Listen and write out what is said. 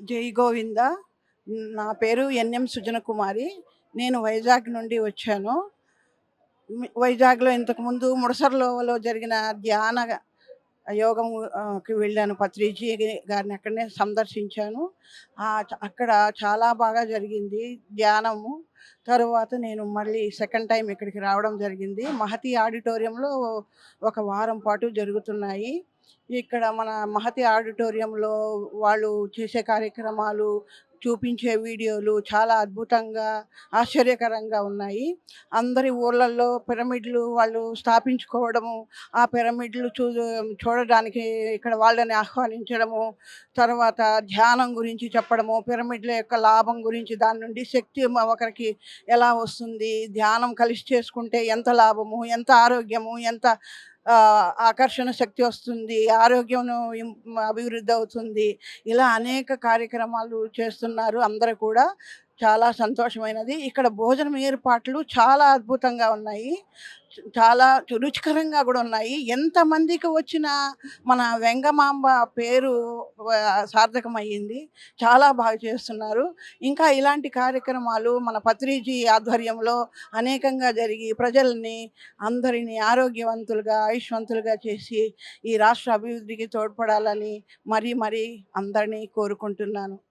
జై గోవింద. నా పేరు ఎన్ఎం సుజన కుమారి. నేను వైజాగ్ నుండి వచ్చాను. వైజాగ్లో ఇంతకుముందు ముడసర్లో జరిగిన ధ్యాన యోగంకి వెళ్ళాను. పత్రిజీ గారిని అక్కడనే సందర్శించాను. అక్కడ చాలా బాగా జరిగింది ధ్యానము. తరువాత నేను మళ్ళీ సెకండ్ టైం ఇక్కడికి రావడం జరిగింది. మహతి ఆడిటోరియంలో ఒక వారం పాటు జరుగుతున్నాయి. ఇక్కడ మన మహతి ఆడిటోరియంలో వాళ్ళు చేసే కార్యక్రమాలు చూపించే వీడియోలు చాలా అద్భుతంగా ఆశ్చర్యకరంగా ఉన్నాయి. అందరి ఊళ్ళల్లో పిరమిడ్లు వాళ్ళు స్థాపించుకోవడము ఆ పిరమిడ్లు చూ చూడడానికి ఇక్కడ వాళ్ళని ఆహ్వానించడము తర్వాత ధ్యానం గురించి చెప్పడము పిరమిడ్ల యొక్క లాభం గురించి దాని నుండి శక్తి ఒకరికి ఎలా వస్తుంది ధ్యానం కలిసి చేసుకుంటే ఎంత లాభము ఎంత ఆరోగ్యము ఎంత ఆకర్షణ శక్తి వస్తుంది ఆరోగ్యం అభివృద్ధి అవుతుంది ఇలా అనేక కార్యక్రమాలు చేస్తున్నారు అందరూ కూడా చాలా సంతోషమైనది. ఇక్కడ భోజనం ఏర్పాట్లు చాలా అద్భుతంగా ఉన్నాయి. చాలా రుచికరంగా కూడా ఉన్నాయి. ఎంతమందికి వచ్చినా మన వెంగమాంబ పేరు సార్థకమయ్యింది. చాలా బాగా చేస్తున్నారు. ఇంకా ఇలాంటి కార్యక్రమాలు మన పత్రిజీ ఆధ్వర్యంలో అనేకంగా జరిగి ప్రజల్ని అందరినీ ఆరోగ్యవంతులుగా ఆయుష్వంతులుగా చేసి ఈ రాష్ట్ర అభివృద్ధికి తోడ్పడాలని మరీ మరీ అందరినీ కోరుకుంటున్నాను.